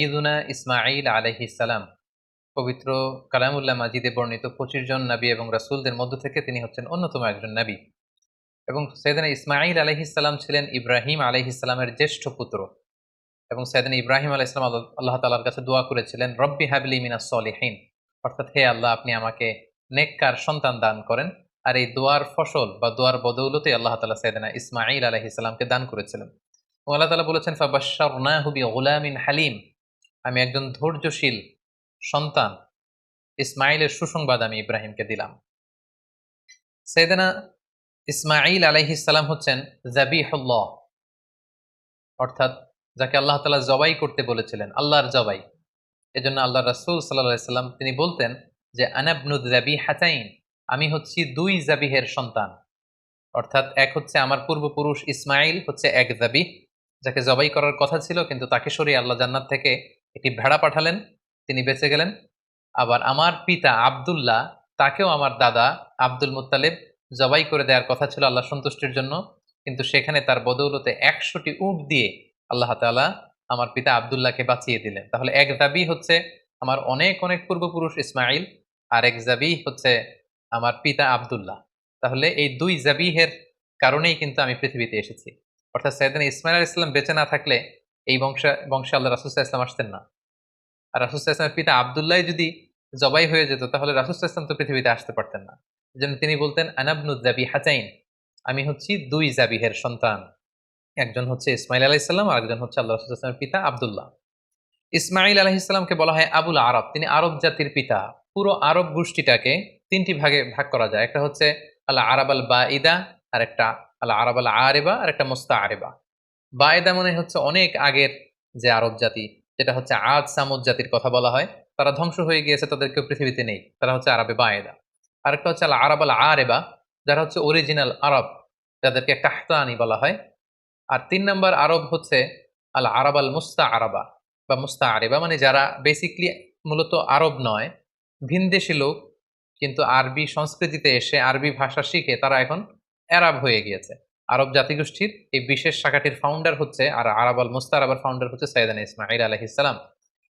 সাইয়িদুনা ইসমাইল আলহিসাল্লাম পবিত্র কালামুল্লাহ মাজিদে বর্ণিত পঁচিশ জন নবী এবং রাসূলদের মধ্য থেকে তিনি হচ্ছেন অন্যতম একজন নবী। এবং সৈয়দিনা ইসমাইল আলহিসাল্লাম ছিলেন ইব্রাহিম আলহিসাল্লামের জ্যেষ্ঠ পুত্র। এবং সৈয়দিন ইব্রাহিম আলাহ ইসলাম আল্লাহ তালার কাছে দোয়া করেছিলেন, রব্বি হাবলি মিনা সলিহীন। অর্থাৎ, হে আল্লাহ, আপনি আমাকে নেককার সন্তান দান করেন। আর এই দোয়ার ফসল বা দোয়ার বদৌলতে আল্লাহ তালা সৈয়দিনা ইসমাইল আলহ ইসলামকে দান করেছিলেন। আল্লাহ তালা বলেছেন ফাবাশারনাহুবি গোলামিন হালিম। আমি একজন ধৈর্যশীল সন্তান। ইসমাইলের সুসংবাদ আমি ইব্রাহিমকে দিলাম। সৈয়দিনা ইসমাইল আলাইহিসাল্লাম হচ্ছেন জাবিহুল্লাহ। অর্থাৎ যাকে আল্লাহ তালা জবাই করতে বলেছিলেন, আল্লাহর জবাই। এজন্য আল্লাহ রাসুল সাল্লাম তিনি বলতেন যে আনাবনুদ জাবি হাতাইন আমি হচ্ছি দুই জাবিহের সন্তান। অর্থাৎ এক হচ্ছে আমার পূর্বপুরুষ ইসমাইল হচ্ছে এক জাবি যাকে জবাই করার কথা ছিল, কিন্তু তাকে সরিয়ে আল্লাহ জান্নাত থেকে একটি ভেড়া পাঠালেন, তিনি বেঁচে গেলেন। আবার আমার পিতা আবদুল্লাহ, তাকেও আমার দাদা আব্দুল মুতালেব জবাই করে দেওয়ার কথা ছিল আল্লাহ সন্তুষ্টির জন্য। কিন্তু সেখানে তার বদৌলতে একশোটি উট দিয়ে আল্লাহ তালা আমার পিতা আবদুল্লাহকে বাঁচিয়ে দিলেন। তাহলে এক দাবি হচ্ছে আমার অনেক অনেক পূর্বপুরুষ ইসমাইল আর এক জাবি হচ্ছে আমার পিতা আবদুল্লাহ। তাহলে এই দুই জাবিহের কারণেই কিন্তু আমি পৃথিবীতে এসেছি। অর্থাৎ সৈয়দিন ইসমাইল ইসলাম বেঁচে না থাকলে এই বংশ, বংশে আল্লাহ রাসুসাহ ইসলাম আসতেন না। আর রাসুসাহ ইসলামের পিতা আবদুল্লাহ যদি জবাই হয়ে যেত, তাহলে রাসুসাহ ইসলাম তো পৃথিবীতে আসতে পারতেন না। যেন তিনি বলতেন আনাবনুদ্দাবি হাচাইন আমি হচ্ছি দুই জাবিহের সন্তান। একজন হচ্ছে ইসমাইল আলাহিসাল্লাম আর একজন হচ্ছে আল্লাহ রসুলের পিতা আবদুল্লাহ। ইসমাইল আলহিসাল্লামকে বলা হয় আবুল আরব। তিনি আরব জাতির পিতা। পুরো আরব গোষ্ঠীটাকে তিনটি ভাগে ভাগ করা যায়। একটা হচ্ছে আল্লাহ আরব আল বা ইদা আর একটা আল্লাহ আরব আল আরেবা আর একটা মোস্তা আরেবা বা ইদা মনে হচ্ছে অনেক আগের যে আরব জাতি, যেটা হচ্ছে আজ সামুদ জাতির কথা বলা হয়, তারা ধ্বংস হয়ে গিয়েছে, তাদের কেউ পৃথিবীতে নেই। তারা হচ্ছে আরবে বা এদা আরেকটা হচ্ছে আরব আল আরেবা, যারা হচ্ছে অরিজিনাল আরব, যাদেরকে কাহতানি বলা হয়। আর তিন নম্বর আরব হচ্ছে আল আরব আল মুস্তা আরবা বা মুস্তা আরেবা মানে যারা বেসিকলি মূলত আরব নয় ভিনদেশি লোক, কিন্তু আরবি সংস্কৃতিতে এসে আরবি ভাষা শিখে তারা এখন অ্যারাব হয়ে গিয়েছে। আরব জাতিগোষ্ঠীর এই বিশেষ শাখাটির ফাউন্ডার হচ্ছে আর আরব আল মুস্তা আরবার ফাউন্ডার হচ্ছে সৈয়দান ইসমাইল আলহিসাম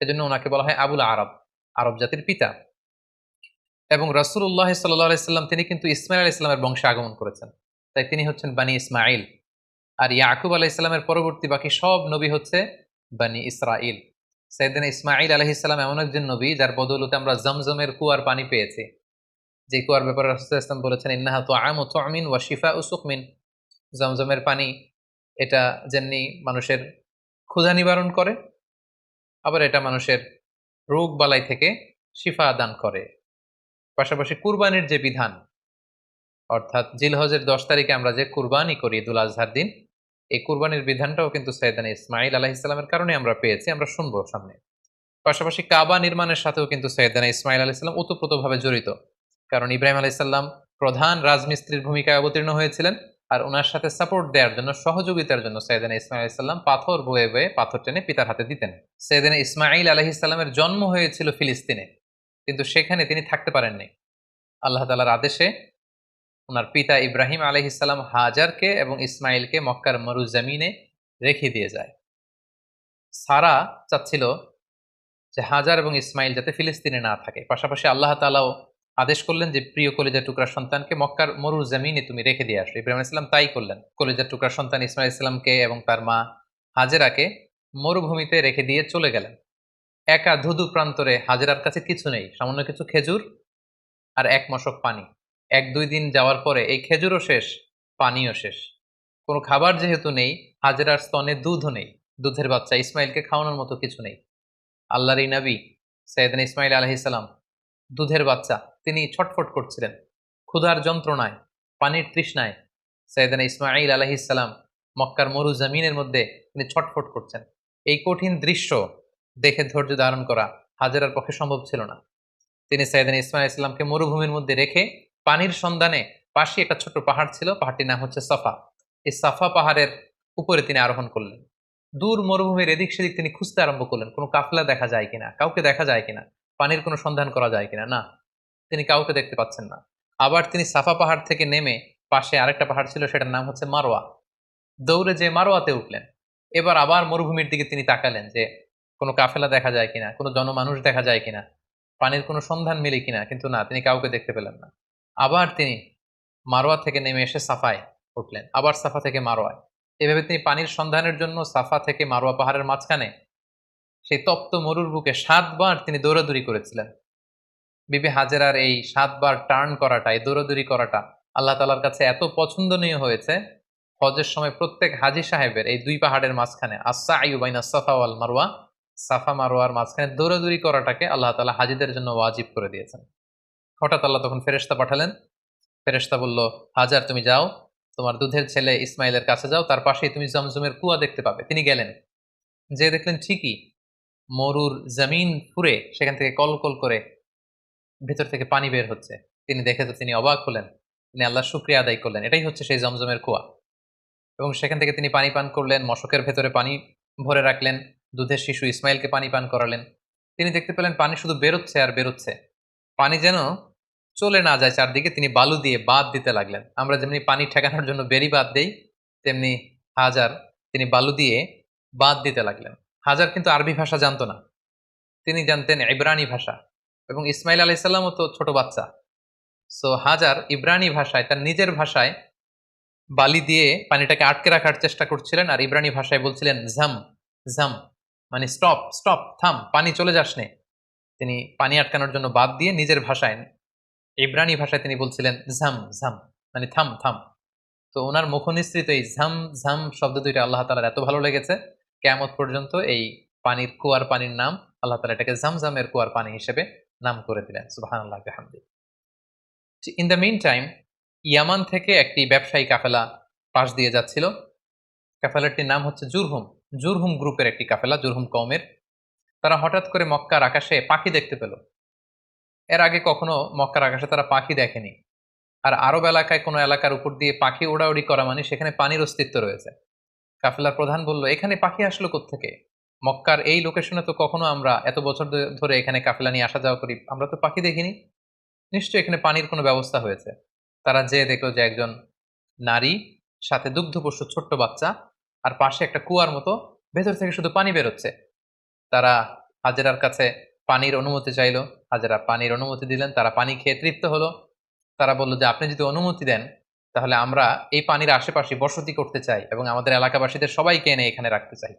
এজন্য ওনাকে বলা হয় আবুল আরব আরব জাতির পিতা। এবং রসুল্লাহ সাল্লাম, তিনি কিন্তু ইসমাইল আলাহ ইসলামের বংশে আগমন করেছেন। তাই তিনি হচ্ছেন বানি ইসমাইল আর ইয়াকুব আলাহ ইসলামের পরবর্তী বাকি সব নবী হচ্ছে বানি ইসরাইল সৈয়দিন ইসমাইল আলহ ইসলাম এমন একজন নবী, যার বদৌলতে আমরা জমজমের কুয়ার পানি পেয়েছি। যে কুয়ার ব্যাপারে রসুল ইসলাম বলেছেন, ইন্নাহা তো আম ও আমিন ওয়া শিফা ও সুকমিন জমজমের পানি এটা যেমনি মানুষের ক্ষুধা নিবারণ করে, আবার এটা মানুষের রোগ বালাই থেকে শিফা দান করে। পাশাপাশি কুরবানির যে বিধান, অর্থাৎ জিলহজের দশ তারিখে আমরা যে কুরবানি করি দুল আজহার দিন, এই কুরবানির বিধানটাও কিন্তু সৈয়দান ইসমাইল আলাহ ইসলামের কারণে আমরা পেয়েছি, আমরা শুনব সামনে। পাশাপাশি কাবা নির্মাণের সাথেও কিন্তু সৈয়দানা ইসমাইল আলাহ ইসলাম ওতপ্রোতভাবে জড়িত। কারণ ইব্রাহিম আলাহ ইসলাম প্রধান রাজমিস্ত্রির ভূমিকায় অবতীর্ণ হয়েছিলেন। আর ওনার সাথে সাপোর্ট দেওয়ার জন্য, সহযোগিতার জন্য সৈয়দানা ইসমাইল ইসলাম পাথর বয়ে বয়ে পাথর টেনে পিতার হাতে দিতেন। সৈয়দানা ইসমাইল আলহি ইসলামের জন্ম হয়েছিল ফিলিস্তিনে, কিন্তু সেখানে তিনি থাকতে পারেননি। আল্লাহ তালার আদেশে ওনার পিতা ইব্রাহিম আলহিসাল্লাম হাজারকে এবং ইসমাইলকে মক্কার মরুজামিনে রেখে দিয়ে যায়। সারা চাচ্ছিল যে হাজার এবং ইসমাইল যাতে ফিলিস্তিনে না থাকে। পাশাপাশি আল্লাহ তালাও আদেশ করলেন যে প্রিয় কলেজার টুকরার সন্তানকে মক্কার মরু জমিনে তুমি রেখে দিয়ে আসো ইব্রাহিম ইসলাম তাই করলেন। কলেজার টুকরার সন্তান ইসমাইল ইসলামকে এবং তার মা হাজেরাকে মরুভূমিতে রেখে দিয়ে চলে গেলেন। একা ধুধু প্রান্তরে হাজেরার কাছে কিছু নেই, সামান্য কিছু খেজুর আর এক মশক পানি। এক দুই দিন যাওয়ার পরে এই খেজুরও শেষ, পানিও শেষ। কোনো খাবার যেহেতু নেই, হাজেরার স্তনে দুধও নেই। দুধের বাচ্চা ইসমাইলকে খাওয়ানোর মতো কিছু নেই। আল্লাহর নবী সৈয়দিন ইসমাইল আলহিসাল্লাম দুধের বাচ্চা। তিনি ছটফট করছিলেন। ক্ষুধার যন্ত্রণায়, পানির তৃষ্ণায় সৈয়দিন ইসমাইল আলহিসাল্লাম মক্কার মরু জমিনের মধ্যে তিনি ছটফট করছেন। এই কঠিন দৃশ্য দেখে ধৈর্য ধারণ করা হাজারার পক্ষে সম্ভব ছিল না। তিনি সৈয়দিন ইসমাইল ইসলামকে মরুভূমির মধ্যে রেখে পানির সন্ধানে পাশে একটা ছোট্ট পাহাড় ছিল, পাহাড়টির নাম হচ্ছে সাফা। এই সাফা পাহাড়ের উপরে তিনি আরোহণ করলেন। দূর মরুভূমির এদিক সেদিক তিনি খুঁজতে আরম্ভ করলেন। কোনো কাফলা দেখা যায় কিনা, কাউকে দেখা যায় কিনা পানির কোনো সন্ধান করা যায় কিনা? না। তিনি কাউকে দেখতে পাচ্ছেন না। আবার তিনি সাফা পাহাড় থেকে নেমে পাশে আরেকটা পাহাড় ছিল, সেটার নাম হচ্ছে মারোয়া। দৌড়ে যে মারোয়াতে উঠলেন, এবার আবার মরুভূমির দিকে তিনি তাকালেন যে, কোনো কাফেলা দেখা যায় কিনা? কোনো জনমানুষ দেখা যায় কিনা? পানির কোনো সন্ধান মিলে কিনা? কিন্তু না, তিনি কাউকে দেখতে পেলেন না। আবার তিনি মারোয়া থেকে নেমে এসে সাফায় উঠলেন, আবার সাফা থেকে মারোয়ায়। এভাবে তিনি পানির সন্ধানের জন্য সাফা থেকে মারোয়া পাহাড়ের মাঝখানে সেই তপ্ত মরুর বুকে সাতবার তিনি দৌড়াদৌড়ি করেছিলেন। বিবি হাজেরার এই সাতবার টার্ন করাটা, এই দৌড়াদৌড়ি করাটা আল্লাহ তালার কাছে এত পছন্দনীয় হয়েছে। হজের সময় প্রত্যেক হাজি সাহেবের এই দুই পাহাড়ের মাঝখানে আসা আইউবাইনা সাফা ওয়াল মারোয়া সাফা মারোয়ার মাঝখানে দৌড়াদৌড়ি করাটাকে আল্লাহ তালা হাজিদের জন্য ওয়াজিব করে দিয়েছেন। হঠাৎ আল্লাহ তখন ফেরেস্তা পাঠালেন। ফেরেস্তা বলল, হাজার, তুমি যাও। তোমার দুধের ছেলে ইসমাইলের কাছে যাও। তার পাশেই তুমি জমজমের কুয়া দেখতে পাবে। তিনি গেলেন। যে দেখলেন, ঠিকই মরুর জমিন ফুরে সেখান থেকে কল কল করে ভেতর থেকে পানি বের হচ্ছে। তিনি দেখে তো তিনি অবাক হলেন। তিনি আল্লাহ শুক্রিয়া আদায় করলেন। এটাই হচ্ছে সেই জমজমের কুয়া। এবং সেখান থেকে তিনি পানি পান করলেন, মশকের ভেতরে পানি ভরে রাখলেন, দুধের শিশু ইসমাইলকে পানি পান করালেন। তিনি দেখতে পেলেন পানি শুধু বেরোচ্ছে আর বেরোচ্ছে। পানি যেন চলে না যায় চারদিকে, তিনি বালু দিয়ে বাদ দিতে লাগলেন। আমরা যেমনি পানি ঠেকানোর জন্য বেরি বাদ দেই, তেমনি হাজার তিনি বালু দিয়ে বাদ দিতে লাগলেন। হাজার কিন্তু আরবি ভাষা জানতো না। তিনি জানতেন ইব্রানি ভাষা এবং ইসমাইল আলাইসাল্লামও তো ছোট বাচ্চা। সো হাজার ইব্রানি ভাষায় তার নিজের ভাষায় বালি দিয়ে পানিটাকে আটকে রাখার চেষ্টা করছিলেন আর ইব্রানি ভাষায় বলছিলেন, ঝাম ঝাম। মানে স্টপ স্টপ, থাম, পানি চলে যাস নে। তিনি পানি আটকানোর জন্য বাদ দিয়ে নিজের ভাষায়, ইব্রানি ভাষায় তিনি বলছিলেন, ঝাম ঝাম। মানে থাম থাম। তো ওনার মুখনিসৃত এই ঝাম ঝাম শব্দ দুইটা আল্লাহ তালার এত ভালো লেগেছে কেমত পর্যন্ত এই পানির কুয়ার পানির নাম আল্লাহ তালা এটাকে ঝামঝামের কুয়ার পানি হিসেবে নাম করে দিলেন। সুবাহান আল্লাহ হামদি in the meantime Yemen থেকে একটি ব্যবসায়ী কাফেলা পাশ দিয়ে যাচ্ছিল। কাফেলাটির নাম হচ্ছে জুরহুম। জুরহুম গ্রুপের একটি কাফেলা, জুরহুম কৌমের তারা হঠাৎ করে মক্কার আকাশে পাখি দেখতে পেল। এর আগে কখনো মক্কার আকাশে তারা পাখি দেখেনি। আর আরব এলাকায় কোনো এলাকার উপর দিয়ে পাখি উড়াউড়ি করা মানে সেখানে পানির অস্তিত্ব রয়েছে। কাফেলার প্রধান বলল, এখানে পাখি আসলো থেকে মক্কার এই লোকেশনে তো কখনো আমরা এত বছর ধরে এখানে কাফেলা নিয়ে আসা যাওয়া করি? আমরা তো পাখি দেখিনি। নিশ্চয়ই এখানে পানির কোনো ব্যবস্থা হয়েছে। তারা যে দেখল যে একজন নারী, সাথে দুগ্ধ দুগ্ধপোষ্য ছোট্ট বাচ্চা আর পাশে একটা কুয়ার মতো, ভেতর থেকে শুধু পানি বেরোচ্ছে। তারা হাজেরার কাছে পানির অনুমতি চাইলো। হাজেরা পানির অনুমতি দিলেন, তারা পানি খেয়ে তৃপ্ত হলো। তারা বলল যে, আপনি যদি অনুমতি দেন তাহলে আমরা এই পানির আশেপাশে বসতি করতে চাই এবং আমাদের এলাকাবাসীদের সবাইকে এনে এখানে রাখতে চাই।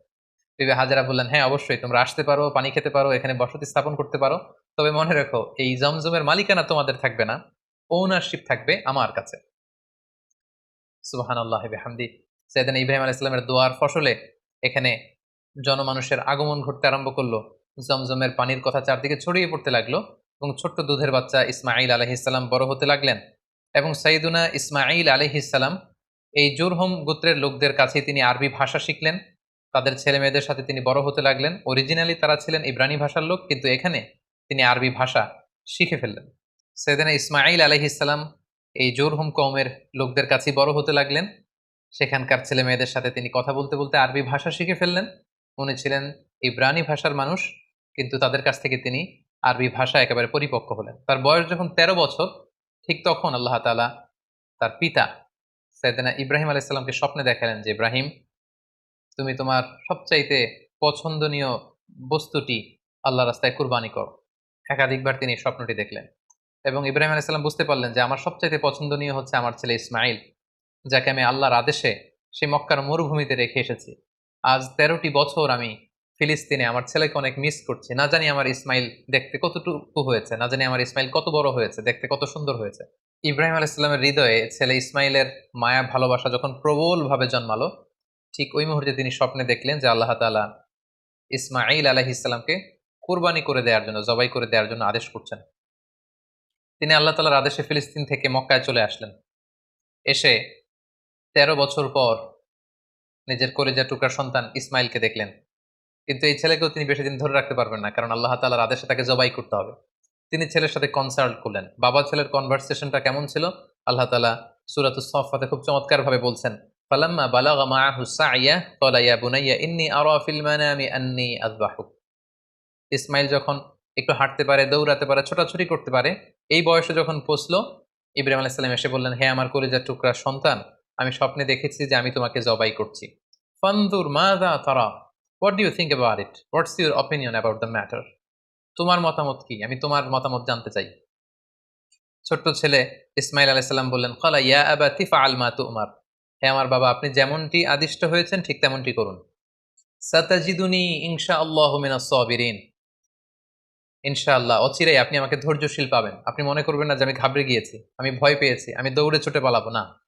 বিবে হাজারা বললেন হ্যাঁ অবশ্যই, তোমরা আসতে পারো, পানি খেতে পারো, এখানে বসতি স্থাপন করতে পারো। তবে মনে রেখো, এই জমজমের মালিকানা তোমাদের থাকবে না ওনারশিপ থাকবে আমার কাছে। সুবাহান আল্লাহ হামদি সেদিন ইব্রাহিম আলাহ ইসলামের দোয়ার ফসলে এখানে জনমানুষের আগমন ঘটতে আরম্ভ করল। জমজমের পানির কথা চারদিকে ছড়িয়ে পড়তে লাগল এবং ছোট্ট দুধের বাচ্চা ইসমাইল আলহিসাল্লাম বড় হতে লাগলেন। এবং সাইদুনা ইসমাইল আলহিসাল্লাম এই জোরহম গোত্রের লোকদের কাছে তিনি আরবি ভাষা শিখলেন। তাদের ছেলে মেয়েদের সাথে তিনি বড় হতে লাগলেন। অরিজিনালি তারা ছিলেন ইব্রানি ভাষার লোক, কিন্তু এখানে তিনি আরবি ভাষা শিখে ফেললেন। সেদিনা ইসমাইল আলহিসাল্লাম এই জোরহুম কৌমের লোকদের কাছেই বড় হতে লাগলেন। সেখানকার ছেলে মেয়েদের সাথে তিনি কথা বলতে বলতে আরবি ভাষা শিখে ফেললেন। উনি ছিলেন ইব্রানি ভাষার মানুষ, কিন্তু তাদের কাছ থেকে তিনি আরবি ভাষা একেবারে পরিপক্ক হলেন। তার বয়স যখন ১৩ বছর ঠিক তখন আল্লাহ তালা তার পিতা সৈয়দনা ইব্রাহিম আলাইসাল্লামকে স্বপ্নে দেখালেন যে, ইব্রাহিম, তুমি তোমার সবচাইতে পছন্দনীয় বস্তুটি আল্লাহ রাস্তায় কুরবানি করো। একাধিকবার তিনি স্বপ্নটি দেখলেন এবং ইব্রাহিম আলাইসাল্লাম বুঝতে পারলেন যে, আমার সবচাইতে পছন্দনীয় হচ্ছে আমার ছেলে ইসমাইল যাকে আমি আল্লাহর আদেশে সেই মক্কার মরুভূমিতে রেখে এসেছি। আজ তেরোটি বছর আমি ফিলিস্তিনে, আমার ছেলেকে অনেক মিস করছি। না জানি আমার ইসমাইল দেখতে কতটুকু হয়েছে, না জানি আমার ইসমাইল কত বড় হয়েছে, দেখতে কত সুন্দর হয়েছে। ইব্রাহিম আলাইসাল্লামের হৃদয়ে ছেলে ইসমাইলের মায়া, ভালোবাসা যখন প্রবলভাবে জন্মালো, ঠিক ওই মুহূর্তে তিনি স্বপ্নে দেখলেন যে আল্লাহ তালা ইসমাইল আলাহি ইসলামকে কোরবানি করে দেওয়ার জন্য, জবাই করে দেওয়ার জন্য আদেশ করছেন। তিনি আল্লাহ তালার আদেশে ফিলিস্তিন থেকে মক্কায় চলে আসলেন। এসে তেরো বছর পর নিজের কলেজা টুকরার সন্তান ইসমাইলকে দেখলেন। কিন্তু এই ছেলেকেও তিনি বেশি দিন ধরে রাখতে পারবেন না, কারণ আল্লাহ তালার আদেশে তাকে জবাই করতে হবে। তিনি ছেলের সাথে কনসাল্ট করলেন। বাবা ছেলের কনভারসেশনটা কেমন ছিল? আল্লাহ তালা সুরাতুস সফাতে খুব চমৎকার ভাবে বলছেন ইসমাইল যখন একটু হাঁটতে পারে, দৌড়াতে পারে, ছোটাছুটি করতে পারে, এই বয়সে যখন পৌঁছলো, ইব্রাহিম আলাইহিস সালাম এসে বললেন, হে আমার কলিজার টুকরা সন্তান, আমি স্বপ্নে দেখেছি যে আমি তোমাকে জবাই করছি। ফানদুর মাযা তারা। What do you think about it what's your opinion about the matter তোমার মতামত কি? আমি তোমার মতামত জানতে চাই। ছোট্ট ছেলে ইসমাইল আলাইসাল্লাম বললেন খালা ইয়া আবা তিফা আল মা তুমার। হে আমার বাবা, আপনি যেমনটি আদিষ্ট হয়েছেন, ঠিক তেমনটি করুন। সাতাজিদুনি ইনশা আল্লাহ মিনা সবিরিন। ইনশাআল্লাহ, অচিরেই আপনি আমাকে ধৈর্যশীল পাবেন। আপনি মনে করবেন না যে আমি ঘাবড়ে গিয়েছি, আমি ভয় পেয়েছি, আমি দৌড়ে ছুটে পালাবো, না।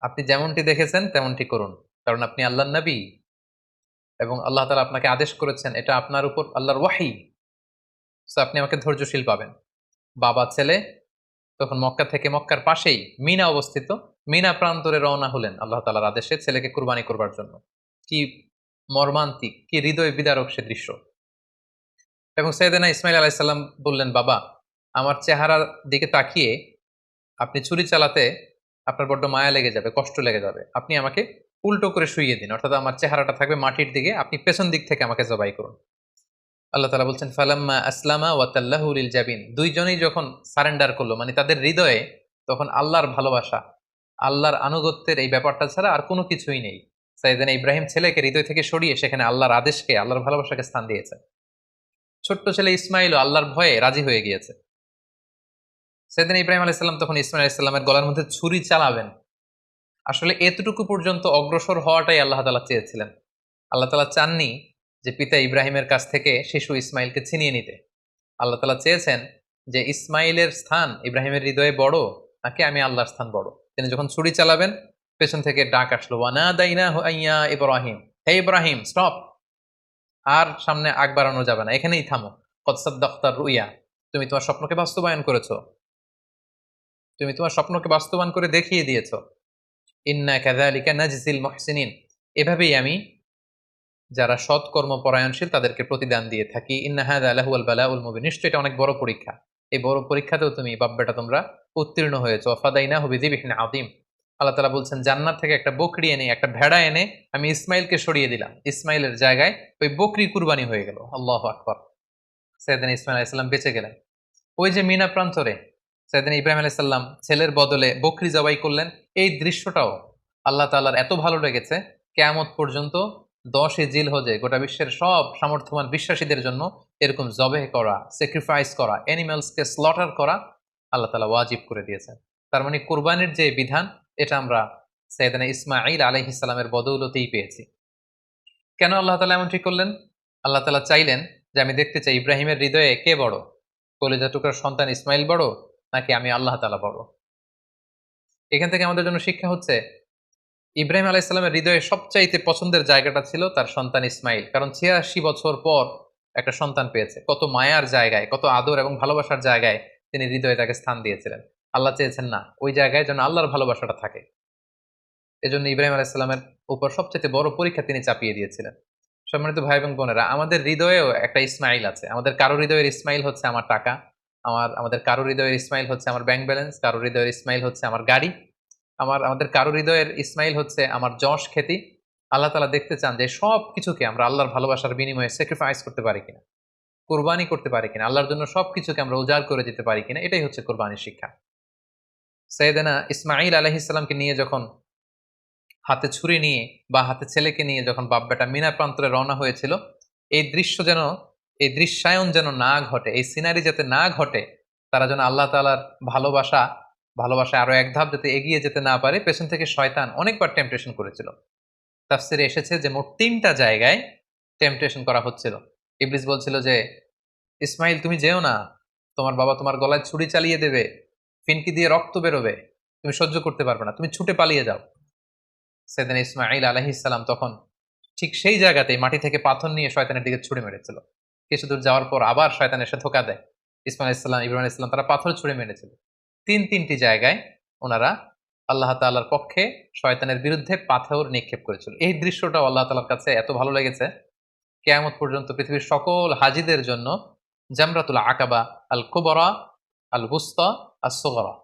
আপনি যেমনটি দেখেছেন, তেমনটি করুন। কারণ আপনি আল্লাহ নবী। এবং আল্লাহ তালা আপনাকে আদেশ করেছেন, এটা আপনার উপর আল্লাহর ওয়াহি। সো আপনি আমাকে ধৈর্যশীল পাবেন। বাবা, ছেলে তখন মক্কা থেকে মক্কার পাশেই মিনা অবস্থিত। মিনা প্রান্তরে রওনা হলেন আল্লাহ তালার আদেশে ছেলেকে কুরবানি করবার জন্য। কি মর্মান্তিক, কি হৃদয় বিদারক সে দৃশ্য। এবং সৈয়দানা ইসমাইল আলাইসাল্লাম বললেন, বাবা, আমার চেহারার দিকে তাকিয়ে আপনি ছুরি চালাতে আপনার বড্ড মায়া লেগে যাবে, কষ্ট লেগে যাবে। আপনি আমাকে উল্টো করে শুইয়ে দিন। অর্থাৎ আমার চেহারাটা থাকবে মাটির দিকে। আপনি পেছন দিক থেকে আমাকে জবাই করুন। আল্লাহ তালা বলছেন, ফালাম্মা আসলামা ওয়াতাল্লাহুল জাবিন। দুইজনেই যখন সারেন্ডার করল মানে তাদের হৃদয়ে তখন আল্লাহর ভালোবাসা, আল্লাহর আনুগত্যের এই ব্যাপারটা ছাড়া আর কোনো কিছুই নেই। সাইদানা ইব্রাহিম ছেলেকে হৃদয় থেকে সরিয়ে সেখানে আল্লাহর আদেশকে, আল্লাহর ভালোবাসাকে স্থান দিয়েছে। ছোট্ট ছেলে ইসমাইলও আল্লাহর ভয়ে রাজি হয়ে গিয়েছে। সেদিন ইব্রাহিম আলাইসাল্লাম তখন ইসমাইল আলাইসাল্লামের গলার মধ্যে ছুরি চালাবেন। আসলে এতটুকু পর্যন্ত অগ্রসর হওয়াটাই আল্লাহ তালা চেয়েছিলেন। আল্লাহ তালা চাননি যে পিতা ইব্রাহিমের কাছ থেকে শিশু ইসমাইলকে ছিনিয়ে নিতে। আল্লাহ তালা চেয়েছেন যে ইসমাইলের স্থান ইব্রাহিমের হৃদয়ে বড়, নাকি আমি আল্লাহর স্থান বড়? তিনি যখন ছুরি চালাবেন, পেছন থেকে ডাক আসলো ওয়ানা দাইনা হুয়াইয়া ইব্রাহিম। হে ইব্রাহিম, স্টপ! আর সামনে আগ বাড়ানো যাবে না, এখানেই থামো। কৎসাদ দফতার রুইয়া, তুমি তোমার স্বপ্নকে বাস্তবায়ন করেছ। তুমি তোমার স্বপ্নকে বাস্তবায়ন করে দেখিয়ে দিয়েছ। ইন্না কাযালিকা নাজিল মুহসিনিন। এভাবেই আমি যারা সৎকর্ম পরায়ণশীল তাদেরকে প্রতিদান দিয়ে থাকি। ইন্না হাদা লাহুয়াল বালাউল মুবিন। নিশ্চয়ই এটা অনেক বড় পরীক্ষা। এই বড় পরীক্ষাতেও তুমি বাব্যাটা তোমরা উত্তীর্ণ হয়েছো। ফাদাইনা হুবিদিবিহিন আদিম আল্লাহ তালা বলছেন, জান্নাত থেকে একটা বকরি এনে, একটা ভেড়া এনে আমি ইসমাইলকে সরিয়ে দিলাম। ইসমাইলের জায়গায় ওই বকরি কুরবানি হয়ে গেল। আল্লাহ আকবর। সৈয়দিন ইসমাইল আলাইসাল্লাম বেঁচে গেলেন। ওই যে মিনা প্রান্তরে সৈয়দিন ইব্রাহিম আলাইসাল্লাম ছেলের বদলে বকরি জবাই করলেন। এই দৃশ্যটাও আল্লাহ তাল্লার এত ভালো লেগেছে, কেয়ামত পর্যন্ত দশে জিল হজে গোটা বিশ্বের সব সামর্থ্যবান বিশ্বাসীদের জন্য এরকম জবে করা স্যাক্রিফাইস করা অ্যানিমালসকে স্লটার করা আল্লাহ তালা ওয়াজিব করে দিয়েছেন। তার মানে কোরবানির যে বিধান, এটা আমরা সৈয়দানা ইসমাইল আলহিসাল্লামের বদৌলতেই পেয়েছি। কেন আল্লাহ তালা এমন ঠিক করলেন? আল্লাহ তালা চাইলেন যে, আমি দেখতে চাই ইব্রাহিমের হৃদয়ে কে বড়? কলেজা টুকরার সন্তান ইসমাইল বড়? নাকি আমি আল্লাহ তালা বড়? এখান থেকে আমাদের জন্য শিক্ষা হচ্ছে, ইব্রাহিম আলাইসাল্লামের হৃদয়ে সবচাইতে পছন্দের জায়গাটা ছিল তার সন্তান ইসমাইল। কারণ ছিয়াশি বছর পর একটা সন্তান পেয়েছে। কত মায়ার জায়গায়, কত আদর এবং ভালোবাসার জায়গায় তিনি হৃদয়ে তাকে স্থান দিয়েছিলেন। আল্লাহ চেয়েছেন না, ওই জায়গায় যেন আল্লাহর ভালোবাসাটা থাকে। এজন্য ইব্রাহিম আলাইসাল্লামের উপর সবচেয়ে বড় পরীক্ষা তিনি চাপিয়ে দিয়েছিলেন। সম্মানিত ভাই এবং বোনেরা, আমাদের হৃদয়েও একটা ইসমাইল আছে। আমাদের কারও হৃদয়ের ইসমাইল হচ্ছে আমার টাকা আমার, আমাদের কারও হৃদয়ের ইসমাইল হচ্ছে আমার ব্যাংক ব্যালেন্স কারও হৃদয়ের ইসমাইল হচ্ছে আমার গাড়ি, আমার, আমাদের কারও হৃদয়ের ইসমাইল হচ্ছে আমার যশ খ্যাতি। আল্লাহ তালা দেখতে চান যে সব কিছুকে আমরা আল্লাহর ভালোবাসার বিনিময়ে স্যাক্রিফাইস করতে পারি কিনা, কোরবানি করতে পারি কিনা, আল্লাহর জন্য সব কিছুকে আমরা উজাড় করে দিতে পারি কিনা, এটাই হচ্ছে কোরবানির শিক্ষা। সৈয়দানা ইসমাইল আলহিসাল্লামকে নিয়ে যখন হাতে ছুরি নিয়ে বা হাতে ছেলেকে নিয়ে যখন বাব্যাটা মিনা প্রান্তরে রওনা হয়েছিল, এই দৃশ্য যেন এই দৃশ্যায়ন যেন না ঘটে, এই সিনারি যাতে না ঘটে, তারা যেন আল্লাহ তালার ভালোবাসা ভালোবাসা আরও এক ধাপ যাতে এগিয়ে যেতে না পারে, পেছন থেকে শয়তান অনেকবার টেম্পটেশন করেছিল। তাফসিরে এসেছে যে মোট তিনটা জায়গায় টেম্পটেশন করা হচ্ছিল। ইবলিস বলছিল যে, ইসমাইল, তুমি যেও না। তোমার বাবা তোমার গলায় ছুরি চালিয়ে দেবে, ফিনকি দিয়ে রক্ত বেরোবে। তুমি সহ্য করতে পারবে না, তুমি ছুটে পালিয়ে যাও। সেদিন ইসমাইল আলহিসাল্লাম তখন ঠিক সেই জায়গাতেই মাটি থেকে পাথর নিয়ে শয়তানের দিকে ছুড়ে মেরেছিল। কিছু দূর যাওয়ার পর আবার শয়তান এসে ধোকা দেয়। ইসমাইল ইসলাম ইব্রাহিম ইসলাম তারা পাথর ছুড়ে মেরেছিল। তিন তিনটি জায়গায় ওনারা আল্লাহ তাল্লার পক্ষে শয়তানের বিরুদ্ধে পাথর নিক্ষেপ করেছিল। এই দৃশ্যটাও আল্লাহ তালার কাছে এত ভালো লেগেছে। কেয়ামত পর্যন্ত পৃথিবীর সকল হাজিদের জন্য জামরাতুল আকাবা আল কুবরা আল বুস্তা আর সোগরা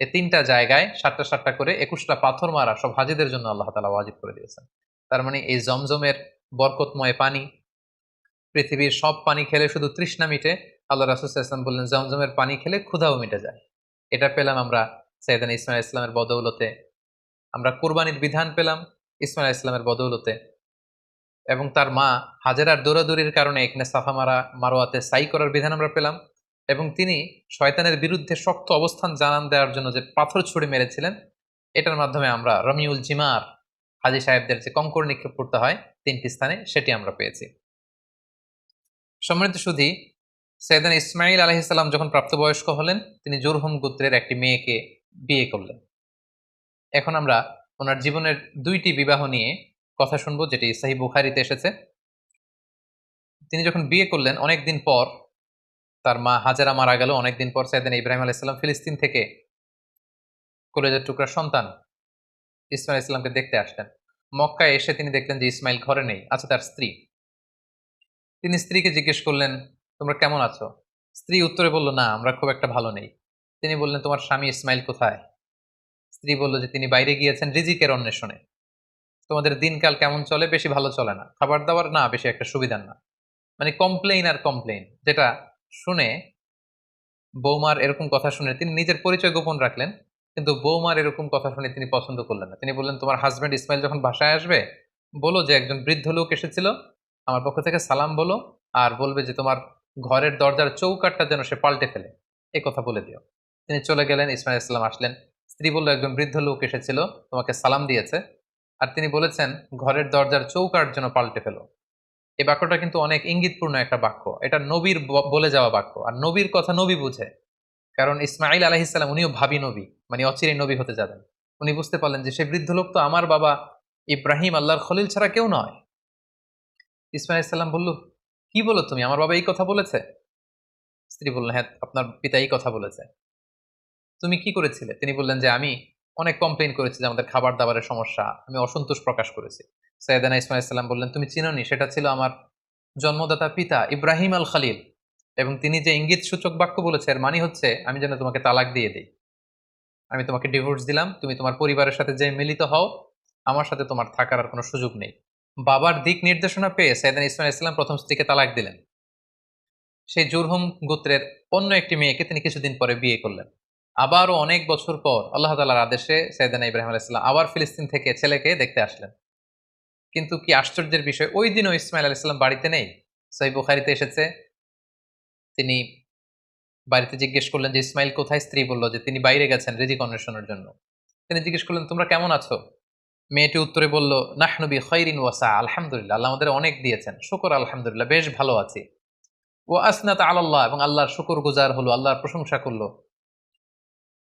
এই তিনটা জায়গায় সাতটা সাতটা করে একুশটা পাথর মারা সব হাজিদের জন্য আল্লাহ তালা ওয়াজিব করে দিয়েছেন। তার মানে এই জমজমের বরকতময় পানি পৃথিবীর সব পানি খেলে শুধু তৃষ্ণা মিটে, আল্লাহ রাসুসাল্লাম বললেন জমজমের পানি খেলে ক্ষুধাও মিটে যায়। এটা পেলাম আমরা সৈয়দান ইসমাইল ইসলামের বদৌলতে। আমরা কোরবানির বিধান পেলাম ইসমাইল ইসলামের বদৌলতে। এবং তার মা হাজেরার দৌড়াদৌড়ির কারণে এখানে সাফা মারা, মারোয়াতে সাই করার বিধান আমরা পেলাম। এবং তিনি শয়তানের বিরুদ্ধে শক্ত অবস্থান জানান দেওয়ার জন্য যে পাথর ছুড়ে মেরেছিলেন, এটার মাধ্যমে আমরা রমিউল জিমার হাজি সাহেবদের যে কঙ্কর নিক্ষেপ করতে হয় তিনটি স্থানে, সেটি আমরা পেয়েছি। সম্মানিত সুধী সৈয়দান ইসমাইল আলহিসাল্লাম যখন প্রাপ্তবয়স্ক হলেন, তিনি জোরহুম গোত্রের একটি মেয়েকে বিয়ে করলেন। এখন আমরা ওনার জীবনের দুইটি বিবাহ নিয়ে কথা শুনব, যেটি সাহি বুখারিতে এসেছে। তিনি যখন বিয়ে করলেন অনেকদিন পর তার মা হাজারা মারা গেল। অনেকদিন পর সাইদান ইব্রাহিম আলাইসাল্লাম ফিলিস্তিন থেকে কলেজের টুকরা সন্তান ইসমাইল ইসলামকে দেখতে আসলেন। মক্কায় এসে তিনি দেখলেন যে ইসমাইল ঘরে নেই আছে তার স্ত্রী। তিনি স্ত্রীকে জিজ্ঞেস করলেন, তোমরা কেমন আছো? স্ত্রী উত্তরে বলল, না, আমরা খুব একটা ভালো নেই। তিনি বললেন, তোমার স্বামী ইসমাইল কোথায়? স্ত্রী বলল যে, তিনি বাইরে গিয়েছেন রিজিকের অন্বেষণে। তোমাদের দিনকাল কেমন চলে বেশি ভালো চলে না। খাবার দাবার না, বেশি একটা সুবিধার না। মানে কমপ্লেইন আর কমপ্লেইন, যেটা শুনে বৌমার এরকম কথা শুনে তিনি নিজের পরিচয় গোপন রাখলেন, কিন্তু বৌমার এরকম কথা শুনে তিনি পছন্দ করলেন না। তিনি বললেন, তোমার হাজব্যান্ড ইসমাইল যখন বাসায় আসবে, বলো যে একজন বৃদ্ধ লোক এসেছিল আমার পক্ষ থেকে সালাম বলো আর বলবে যে তোমার ঘরের দরজার চৌকাটটা যেন সে পাল্টে ফেলে। এই কথা বলে দিও। তিনি চলে গেলেন, ইসমাইল ইসলাম আসলেন। স্ত্রী বলল, একজন বৃদ্ধ লোক এসেছিল, তোমাকে সালাম দিয়েছে। আর তিনি বলেছেন, ঘরের দরজার চৌকাট যেন পাল্টে ফেলো। এই বাক্যটা কিন্তু অনেক ইঙ্গিতপূর্ণ একটা বাক্য। এটা নবীর বলে যাওয়া বাক্য। আর নবীর কথা নবী বুঝে। কারণ ইসমাইল আলাহিসাল্লাম উনিও ভাবি নবী মানে অচিরেই নবী হতে যাবেন। উনি বুঝতে পারলেন যে সে বৃদ্ধ লোক তো আমার বাবা ইব্রাহিম আল্লাহর খলিল ছাড়া কেউ নয়। ইসমাইল ইসলাম বলল, কি বলো তুমি? আমার বাবা এই কথা বলেছে? স্ত্রী বললেন হ্যাঁ আপনার পিতা এই কথা বলেছে। তুমি কি করেছিলে? তিনি বললেন যে, আমি অনেক কমপ্লেন করেছি যে আমাদের খাবার দাবারের সমস্যা। আমি অসন্তোষ প্রকাশ করেছি। সৈয়দানা ইসমাইল ইসলাম বললেন, তুমি চিনোনি? সেটা ছিল আমার জন্মদাতা পিতা ইব্রাহিম আল খালিল এবং তিনি যে ইঙ্গিত সূচক বাক্য বলেছে, এর মানে হচ্ছে, আমি যেন তোমাকে তালাক দিয়ে দিই। আমি তোমাকে ডিভোর্স দিলাম, তুমি তোমার পরিবারের সাথে যে মিলিত হও, আমার সাথে তোমার থাকার আর কোনো সুযোগ নেই। বাবার দিক নির্দেশনা পেয়ে সৈয়দান ইসমাইল ইসলাম প্রথম স্ত্রীকে তালাক দিলেন। সেই জুরহুম গোত্রের অন্য একটি মেয়েকে তিনি কিছুদিন পরে বিয়ে করলেন। আবারও অনেক বছর পর আল্লাহ তালার আদেশে সৈয়দানা ইব্রাহিম আলাইসাল্লাম আবার ফিলিস্তিন থেকে ছেলেকে দেখতে আসলেন। কিন্তু কি আশ্চর্যের বিষয়, ওই দিনও ইসমাইল আলাইসাল্লাম বাড়িতে নেই। সহি বুখারিতে এসেছে, তিনি বাড়িতে জিজ্ঞেস করলেন যে, ইসমাইল কোথায়? স্ত্রী বলল যে, তিনি বাইরে গেছেন রিজিক অন্বেষণের জন্য। তিনি জিজ্ঞেস করলেন, তোমরা কেমন আছো? মেয়েটি উত্তরে বলল নাহনবী খৈরিন ওয়াসা আলহামদুলিল্লাহ, আল্লাহ আমাদের অনেক দিয়েছেন, শুকর, আলহামদুলিল্লাহ, বেশ ভালো আছি। ও আসনাত আল্লাহ এবং আল্লাহর শুকর গুজার হলো, আল্লাহর প্রশংসা করল।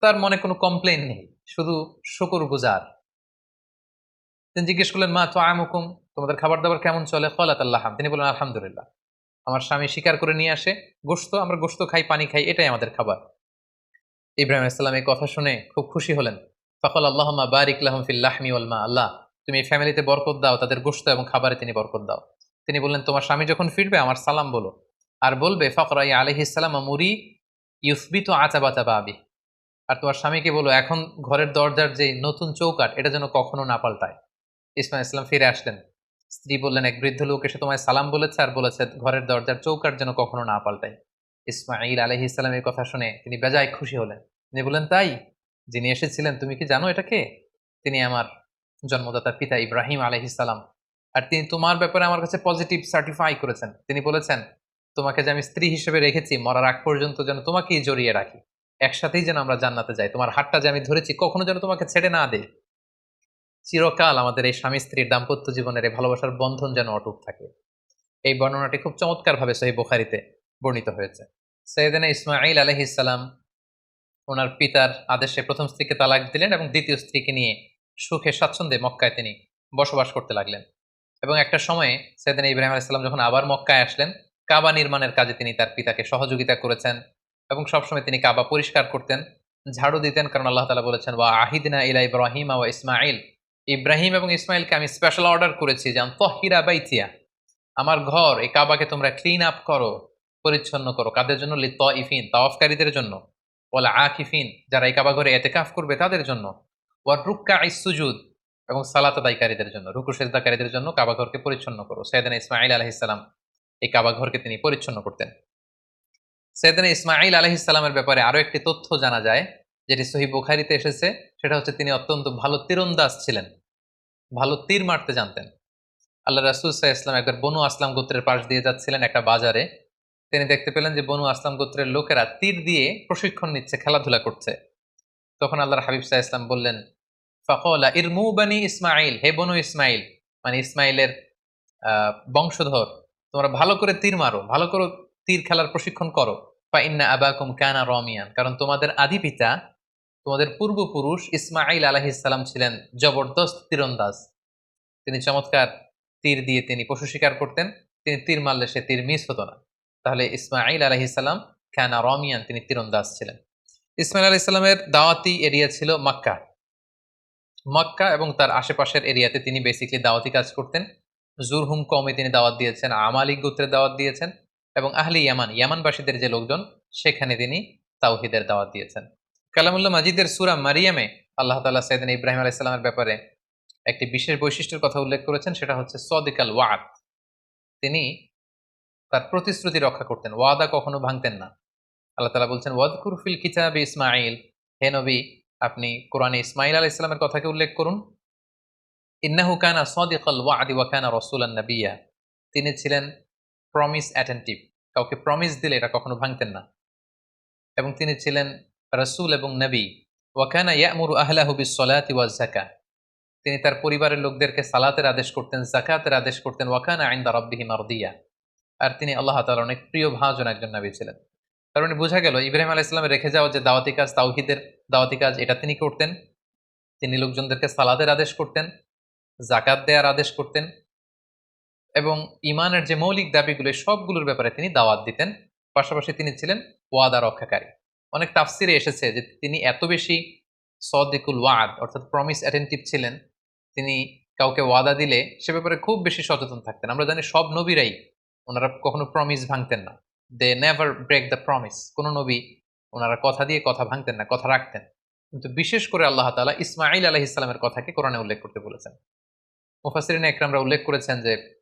তার মনে কোনো কমপ্লেন নেই, শুধু শুকর গুজার। তিনি জিজ্ঞেস করলেন, মা তো আমুকুম তোমাদের খাবার দাবার কেমন চলে? কলাত আল্লাহ, তিনি বললেন, আলহামদুলিল্লাহ। আমার স্বামী শিকার করে নিয়ে আসে গোস্ত আমরা গোস্ত খাই, পানি খাই, এটাই আমাদের খাবার। ইব্রাহিম ইসলাম এই কথা শুনে খুব খুশি হলেন। ফকল আল্লাহ বারিক লাহম ফিল্লাহমি ওলমা আল্লাহ, তুমি এই ফ্যামিলিতে বরকত দাও, তাদের গোস্ত এবং খাবারে তিনি বরকত দাও। তিনি বললেন, তোমার স্বামী যখন ফিরবে, আমার সালাম বলো। আর বলবে ফকরাই আলহিসাল্লাম মুরি ইউসবি ইউসবিত আচাবাচা বাবি। আর তোমার স্বামীকে বলো, এখন ঘরের দরজার যে নতুন চৌকাট এটা যেন কখনো না পাল্টায়। ইসমাইল ইসলাম ফিরে আসলেন। স্ত্রী বললেন, এক বৃদ্ধ লোক এসে তোমায় সালাম বলেছে আর বলেছে, ঘরের দরজার চৌকাট যেন কখনো না পাল্টায়। ইসমাইল আলহি ইসলামের কথা শুনে তিনি বেজায় খুশি হলেন। তিনি বললেন, তাই? যিনি এসেছিলেন, তুমি কি জানো এটাকে? তিনি আমার জন্মদাতা পিতা ইব্রাহিম আলহিসাল্লাম আর তিনি তোমার ব্যাপারে আমার কাছে পজিটিভ সার্টিফাই করেছেন। তিনি বলেছেন, তোমাকে যে আমি স্ত্রী হিসেবে রেখেছি, মরার আগ পর্যন্ত যেন তোমাকেই জড়িয়ে রাখি। একসাথেই যেন আমরা জান্নাতে যাই। তোমার হাতটা যে আমি ধরেছি, কখনো যেন তোমাকে ছেড়ে না দেই। চিরকাল আমাদের এই স্বামী স্ত্রীর দাম্পত্য জীবনের এই ভালোবাসার বন্ধন যেন অটুট থাকে। এই বর্ণনাটি খুব চমৎকার ভাবে সহি বোখারিতে বর্ণিত হয়েছে। সৈয়দানা ইসমাইল আলহিসাল্লাম ওনার পিতার আদেশে প্রথম স্ত্রীকে তালাক দিলেন এবং দ্বিতীয় স্ত্রীকে নিয়ে সুখে স্বাচ্ছন্দ্যে মক্কায় তিনি বসবাস করতে লাগলেন। এবং একটা সময়ে সেদিন ইব্রাহিম আলাইসাল্লাম যখন আবার মক্কায় আসলেন, কাবা নির্মাণের কাজে তিনি তার পিতাকে সহযোগিতা করেছেন এবং সবসময় তিনি কাবা পরিষ্কার করতেন, ঝাড়ু দিতেন কারণ আল্লাহ তালা বলেছেন, ওয়া আহিদিনা ইলা ইব্রাহিম ওয়া ইসমাইল ইব্রাহিম এবং ইসমাইলকে আমি স্পেশাল অর্ডার করেছি যে তহিরা বাইতিয়া। আমার ঘর, এই কাবাকে তোমরা ক্লিন আপ করো, পরিচ্ছন্ন করো, কাদের জন্য? লি ত ইফিন তাওয়াফকারীদের জন্য। ওলা আকিফিন, যারা এই কাবা ঘরে এতেকাফ করবে তাদের জন্য। ওয়ার রুক্কা ইসুজুদ এবং সালাত আদায়কারীদের জন্য, রুকু সেজদাকারীদের জন্য কাবা ঘরকে পরিচ্ছন্ন করো। সৈয়দানা ইসমাইল আলহিসাল্লাম এই কাবা ঘরকে তিনি পরিচ্ছন্ন করতেন। সৈয়দানা ইসমাইল আলহিসাল্লামের ব্যাপারে আরও একটি তথ্য জানা যায়, যেটি সহি বুখারিতে এসেছে। সেটা হচ্ছে তিনি অত্যন্ত ভালো তীরন্দাজ ছিলেন, ভালো তীর মারতে জানতেন। আল্লাহ রাসুল সাহা ইসলাম একবার বনু আসলাম গোত্রের পাশ দিয়ে যাচ্ছিলেন একটা বাজারে। তিনি দেখতে পেলেন যে বনু আসলাম গোত্রের লোকেরা তীর দিয়ে প্রশিক্ষণ নিচ্ছে, খেলাধুলা করছে। তখন আল্লাহর হাবিব সাহা ইসলাম বললেন, ফকলা ইরমু বানি ইসমাইল হে বনু ইসমাইল মানে ইসমাইলের বংশধর, তোমরা ভালো করে তীর মারো, ভালো করে তীর খেলার প্রশিক্ষণ করো। বা ইন্না আবাকুম কানা রমিয়ান, কারণ তোমাদের আদি পিতা, তোমাদের পূর্বপুরুষ ইসমাইল আলাহিসাল্লাম ছিলেন জবরদস্ত তীরন্দাজ। তিনি চমৎকার তীর দিয়ে তিনি পশু শিকার করতেন, তিনি তীর মারলে সে তীর মিস হতো না। তাহলে ইসমাইল আলাহিসাল্লাম কানা রমিয়ান, তিনি তীরন্দাজ ছিলেন। ইসমাইল আলাহিসাল্লামের দাওয়াতি এরিয়া ছিল মক্কা। মক্কা এবং তার আশেপাশের এরিয়াতে তিনি বেসিকলি দাওয়াতি কাজ করতেন। জুরহুম কমে তিনি দাওয়াত দিয়েছেন, আমালিক গোত্রের দাওয়াত দিয়েছেন এবং আহলি ইয়ামান, ইয়ামানবাসীদের যে লোকজন, সেখানে তিনি তাওহিদের দাওয়াত দিয়েছেন। কালামুল্লাহ মাজিদের সুরা মারিয়ামে আল্লাহ তালা সৈদিন ইব্রাহিম আলাইসাল্লামের ব্যাপারে একটি বিশেষ বৈশিষ্ট্যের কথা উল্লেখ করেছেন, সেটা হচ্ছে সদিকাল ওয়াদ। তিনি তার প্রতিশ্রুতি রক্ষা করতেন, ওয়াদা কখনো ভাঙতেন না। আল্লাহ তালা বলছেন ওয়াদ কুরফিল কিতাব ইসমাইল হে নবী, আপনি কোরআনে ইসমাইল আলাহ ইসলামের কথাকে উল্লেখ করুন। ইন্নাহু কানা সদিকাল ওয়াদি ওয়াকানা রসুলান নবিয়া। তিনি ছিলেন প্রমিস অ্যাটেন্টিভ কাউকে প্রমিস দিলে এটা কখনো ভাঙতেন না। এবং তিনি ছিলেন রসুল এবং নবী। ওয়াকানা ইয়ামুরু আহলাহু বিসসালাতি ওয়াজ জাকা তিনি তার পরিবারের লোকদেরকে সালাতের আদেশ করতেন জাকাতের আদেশ করতেন। ওয়াকানা আইন্দা রব্বিহি মারদিয়া। আর তিনি আল্লাহ তাআলার অনেক প্রিয় ভাজন একজন নবী ছিলেন। তার মানে বোঝা গেল, ইব্রাহিম আলাহ ইসলামের রেখে যাওয়া যে দাওয়াতি কাজ, তাওহিদের দাওয়াতি কাজ, এটা তিনি করতেন। তিনি লোকজনদেরকে সালাদের আদেশ করতেন জাকাত দেওয়ার আদেশ করতেন এবং ইমানের যে মৌলিক দাবিগুলো সবগুলোর ব্যাপারে তিনি দাওয়াত দিতেন। পাশাপাশি তিনি ছিলেন ওয়াদা রক্ষাকারী। অনেক তাফসিরে এসেছে যে তিনি এত বেশি সদিকুল ওয়াদ, অর্থাৎ প্রমিস অ্যাটেন্টিভ ছিলেন। তিনি কাউকে ওয়াদা দিলে সে ব্যাপারে খুব বেশি সচেতন থাকতেন। আমরা জানি সব নবীরাই ওনারা কখনো প্রমিস ভাঙতেন না। They never break the promise কোনো নবী ওনারা কথা দিয়ে কথা ভাঙতেন না, কথা রাখতেন। কিন্তু বিশেষ করে আল্লাহ তালা ইসমাইল আলহ ইসলামের কথাকে কোরআনে উল্লেখ করতে বলেছেন। মুফাসরিন একরামরা উল্লেখ করেছেন যে,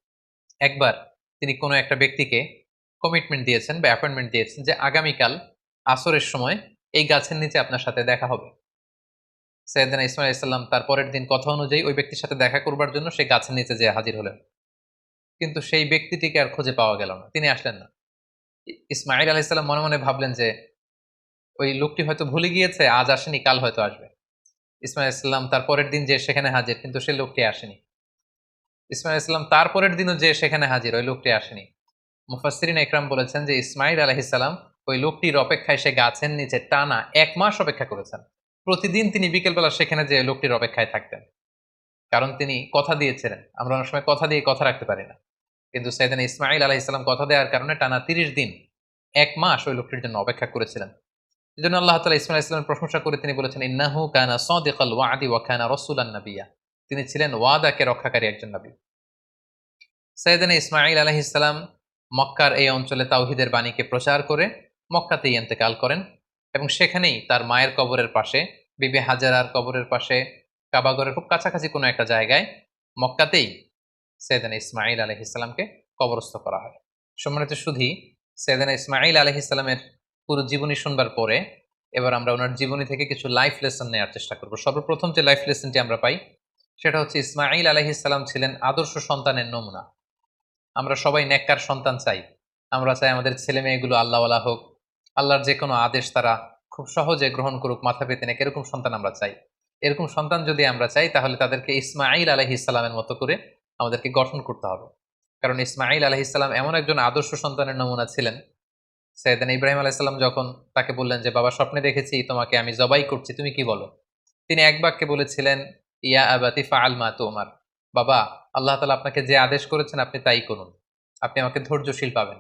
একবার তিনি কোনো একটা ব্যক্তিকে কমিটমেন্ট দিয়েছেন বা অ্যাপয়েন্টমেন্ট দিয়েছেন যে, আগামীকাল আসরের সময় এই গাছের নিচে আপনার সাথে দেখা হবে। সৈয়দিনা ইসমাইল ইসলাম তার পরের দিন কথা অনুযায়ী ওই ব্যক্তির সাথে দেখা করবার জন্য সেই গাছের নিচে যেয়ে হাজির হলেন। কিন্তু সেই ব্যক্তিটিকে আর খুঁজে পাওয়া গেল না। তিনি আসলেন না। ইসমাইল আলাইসাল্লাম মনে মনে ভাবলেন যে, ওই লোকটি হয়তো ভুলে গিয়েছে, আজ আসেনি, কাল হয়তো আসবে। ইসমাইল ইসলাম তার পরের দিন যে সেখানে হাজির, কিন্তু সেই লোকটি আসেনি। ইসমাইল ইসলাম তার পরের দিনও যে সেখানে হাজির, ওই লোকটি আসেনি। মুফাসরিন একরাম বলেছেন যে ইসমাইল আলহিসাল্লাম ওই লোকটির অপেক্ষায় সে গাছের নিচে টানা এক মাস অপেক্ষা করেছেন। প্রতিদিন তিনি বিকেলবেলা সেখানে যে লোকটির অপেক্ষায় থাকতেন। কারণ তিনি কথা দিয়েছিলেন। আমরা অনেক সময় কথা দিয়ে কথা রাখতে পারি না। কিন্তু সেদিন ইসমাইল আলাহিসাল্লাম কথা দেওয়ার কারণে টানা তিরিশ দিন, এক মাস ওই লোকটির জন্য অপেক্ষা করেছিলেন। এই জন্য আল্লাহ তালা ইসমাইল ইসলামের প্রশংসা করে তিনি বলেছেন, ইন্নাহু কানা সদিকাল ওয়াদি ওয়া কানা রসুলান নবিয়া। তিনি ছিলেন ওয়াদাকে রক্ষাকারী একজন নবী। সৈয়দিন ইসমাইল আলহিসাল্লাম মক্কার এই অঞ্চলে তাওহিদের বাণীকে প্রচার করে মক্কাতেই এন্তেকাল করেন এবং সেখানেই তার মায়ের কবরের পাশে, বিবি হাজারার কবরের পাশে কাবাগরের খুব কাছাকাছি কোনো একটা জায়গায় মক্কাতেই সৈয়দান ইসমাইল আলহিসাল্লামকে কবরস্থ করা হয়। সম্মানিত শুধু সৈয়দান ইসমাইল আলহিসাল্লামের পুরো জীবনী শুনবার পরে এবার আমরা ওনার জীবনী থেকে কিছু লাইফ লেসন নেওয়ার চেষ্টা করব। সর্বপ্রথম যে লাইফ লেসনটি আমরা পাই, সেটা হচ্ছে ইসমাইল আলহিসাল্লাম ছিলেন আদর্শ সন্তানের নমুনা। আমরা সবাই নেককার সন্তান চাই। আমরা চাই আমাদের ছেলে মেয়েগুলো আল্লাহওয়ালা হোক, আল্লাহর যে কোনো আদেশ তারা খুব সহজে গ্রহণ করুক, মাথা পেতে নেক, এরকম সন্তান আমরা চাই। এরকম সন্তান যদি আমরা চাই, তাহলে তাদেরকে ইসমাইল আলহি ইসলামের মতো করে আমাদেরকে গঠন করতে হবে। কারণ ইসমাইল আলহি ইসলাম এমন একজন আদর্শ সন্তানের নমুনা ছিলেন। সৈয়দান ইব্রাহিম আলাইসাল্লাম যখন তাকে বললেন যে, বাবা, স্বপ্নে দেখেছি, তোমাকে আমি জবাই করছি, তুমি কি বলো? তিনি এক বাক্যে বলেছিলেন, ইয়া আবাতি ফাআল মা তোমার। বাবা, আল্লাহ তালা আপনাকে যে আদেশ করেছেন, আপনি তাই করুন। আপনি আমাকে ধৈর্যশীল পাবেন।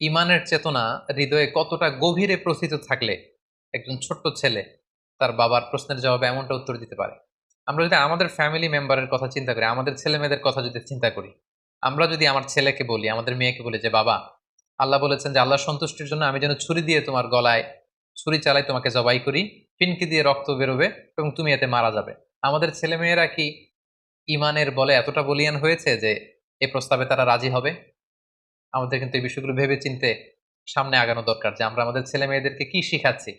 ইমানের চেতনা হৃদয়ে কতটা গভীরে প্রস্থিত থাকলে, একজন ছোট্ট ছেলে তার বাবার প্রশ্নের জবাবে এমনটা উত্তর দিতে পারে। আমরা যদি আমাদের ফ্যামিলি মেম্বারের কথা চিন্তা করি, আমাদের ছেলে মেয়েদের কথা যদি চিন্তা করি, আমরা যদি আমার ছেলেকে বলি, আমাদের মেয়েকে বলি যে, বাবা, আল্লাহ বলেছেন যে আল্লাহ সন্তুষ্টির জন্য আমি যেন ছুরি দিয়ে তোমার গলায়, ছুরি চালাই তোমাকে জবাই করি, পিনকি দিয়ে রক্ত বেরোবে এবং তুমি এতে মারা যাবে। আমাদের ছেলে মেয়েরা কি ইমানের বলে এতটা বলিয়ান হয়েছে যে এই প্রস্তাবে তারা রাজি হবে? আমাদের কিন্তু এই বিষয়গুলো ভেবে চিনতে সামনে আগানো দরকার যে, আমরা আমাদের ছেলে মেয়েদেরকে কি শিখাচ্ছি?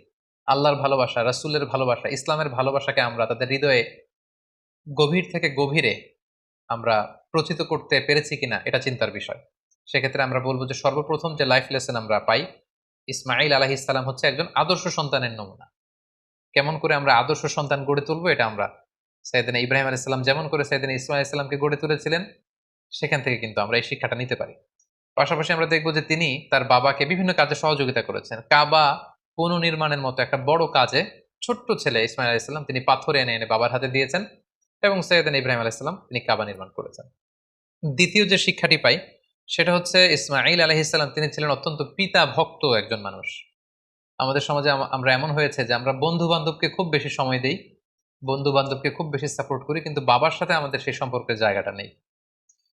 আল্লাহর ভালোবাসা, রাসুলের ভালোবাসা, ইসলামের ভালোবাসাকে আমরা তাদের হৃদয়ে গভীর থেকে গভীরে আমরা প্রচিত করতে পেরেছি কিনা এটা চিন্তার বিষয়। সেক্ষেত্রে আমরা বলব যে সর্বপ্রথম যে লাইফ লেসন আমরা পাই ইসমাইল আলাহি ইসলাম হচ্ছে একজন আদর্শ সন্তানের নমুনা। কেমন করে আমরা আদর্শ সন্তান গড়ে তুলবো এটা আমরা সাইদিনা ইব্রাহিম আলাইসাল্লাম যেমন করে সাইদিনা ইসমাইল ইসলামকে গড়ে তুলেছিলেন, সেখান থেকে কিন্তু আমরা এই শিক্ষাটা নিতে পারি। পাশাপাশি আমরা দেখব যে তিনি তার বাবাকে বিভিন্ন কাজে সহযোগিতা করেছেন। কাবা পুনর্নির্মাণের মতো একটা বড় কাজে ছোট্ট ছেলে ইসমাইল আলাইসাল্লাম তিনি পাথরে এনে এনে বাবার হাতে দিয়েছেন। এবং সৈয়দান ইব্রাহিম আলাইসাল্লাম তিনি কাবা নির্মাণ করেছেন। দ্বিতীয় যে শিক্ষাটি পাই, সেটা হচ্ছে ইসমাইল আলহিসাল্লাম তিনি ছিলেন অত্যন্ত পিতা ভক্ত একজন মানুষ। আমাদের সমাজে আমরা এমন হয়েছে যে আমরা বন্ধু বান্ধবকে খুব বেশি সময় দিই বন্ধু বান্ধবকে খুব বেশি সাপোর্ট করি, কিন্তু বাবার সাথে আমাদের সেই সম্পর্কের জায়গাটা নেই।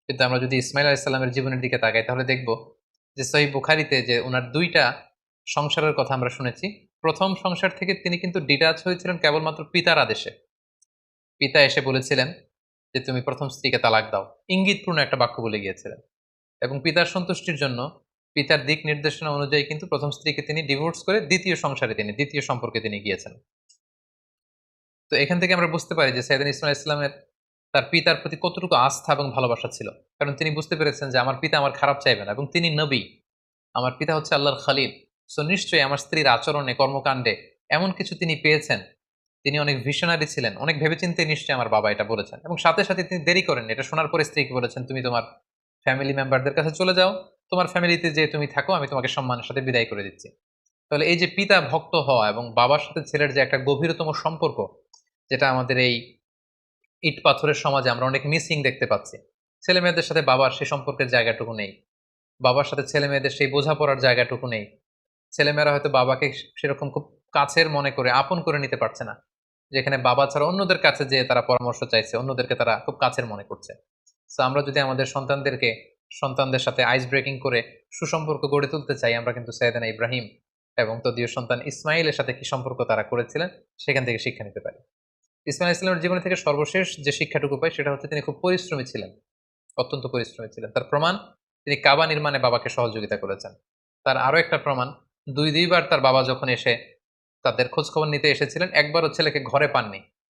কিন্তু আমরা যদি ইসমাইল আলাইসাল্লামের জীবনের দিকে তাকাই, তাহলে দেখব যে সহি বুখারিতে যে ওনার দুইটা সংসারের কথা আমরা শুনেছি, প্রথম সংসার থেকে তিনি কিন্তু ডিটাচ হয়েছিলেন কেবলমাত্র পিতার আদেশে। পিতা এসে বলেছিলেন যে, তুমি প্রথম স্ত্রীকে তালাক দাও। ইঙ্গিতপূর্ণ একটা বাক্য বলে গিয়েছিলেন। এবং পিতার সন্তুষ্টির জন্য পিতার দিক নির্দেশনা অনুযায়ী কিন্তু প্রথম স্ত্রীকে তিনি ডিভোর্স করে দ্বিতীয় সংসারে তিনি, দ্বিতীয় সম্পর্কে তিনি গিয়েছেন। তো এখান থেকে আমরা বুঝতে পারি যে সৈয়দিন ইসমাইল ইসলামের তার পিতার প্রতি কতটুকু আস্থা এবং ভালোবাসা ছিল। কারণ তিনি বুঝতে পেরেছেন যে, আমার পিতা আমার খারাপ চাইবে না। এবং তিনি নবী। আমার পিতা হচ্ছে আল্লাহর খালিল। সো নিশ্চয়ই আমার স্ত্রীর আচরণে, কর্মকাণ্ডে এমন কিছু তিনি পেয়েছেন তিনি অনেক ভিশনারি ছিলেন, অনেক ভেবেচিন্তে নিশ্চয়ই আমার বাবা এটা বলেছেন এবং সাথে সাথে তিনি দেরি করেন, এটা শোনার পরে স্ত্রীকে বলেছেন, তুমি তোমার ফ্যামিলি মেম্বারদের কাছে চলে যাও, তোমার ফ্যামিলিতে যে তুমি থাকো, আমি তোমাকে সম্মানের সাথে বিদায় করে দিচ্ছি। তাহলে এই যে পিতা ভক্ত হওয়া এবং বাবার সাথে ছেলের যে একটা গভীরতম সম্পর্ক, যেটা আমাদের এই ইট পাথরের সমাজে আমরা অনেক মিসিং দেখতে পাচ্ছি, ছেলে মেয়েদের সাথে বাবার সেই সম্পর্কের জায়গাটুকু নেই, বাবার সাথে ছেলে মেয়েদের সেই বোঝাপড়ার জায়গাটুকু নেই ছেলেমেয়েরা হয়তো বাবাকে সেরকম খুব কাছের মনে করে, আপন করে নিতে পারছে না। যেখানে বাবা ছাড়া অন্যদের কাছে যে তারা পরামর্শ চাইছে, অন্যদেরকে তারা খুব কাছের মনে করছে। তো আমরা যদি আমাদের সন্তানদেরকে, সন্তানদের সাথে আইস ব্রেকিং করে সুসম্পর্ক গড়ে তুলতে চাই, আমরা কিন্তু সৈয়দানা ইব্রাহিম এবং তদীয় সন্তান ইসমাইলের সাথে কি সম্পর্ক তারা করেছিলেন, সেখান থেকে শিক্ষা নিতে পারি। ইসমাইল ইসলামের জীবনে থেকে সর্বশেষ যে শিক্ষাটুকু পাই, সেটা হচ্ছে তিনি খুব পরিশ্রমী ছিলেন, অত্যন্ত পরিশ্রমী ছিলেন। তার প্রমাণ, তিনি কাবা নির্মাণে বাবাকে সহযোগিতা করেছেন। তার আরও একটা প্রমাণ দুই দুইবার তার বাবা যখন এসে তাদের খোঁজখবর নিতে এসেছিলেন। একবারও ছেলেকে ঘরে পাননি।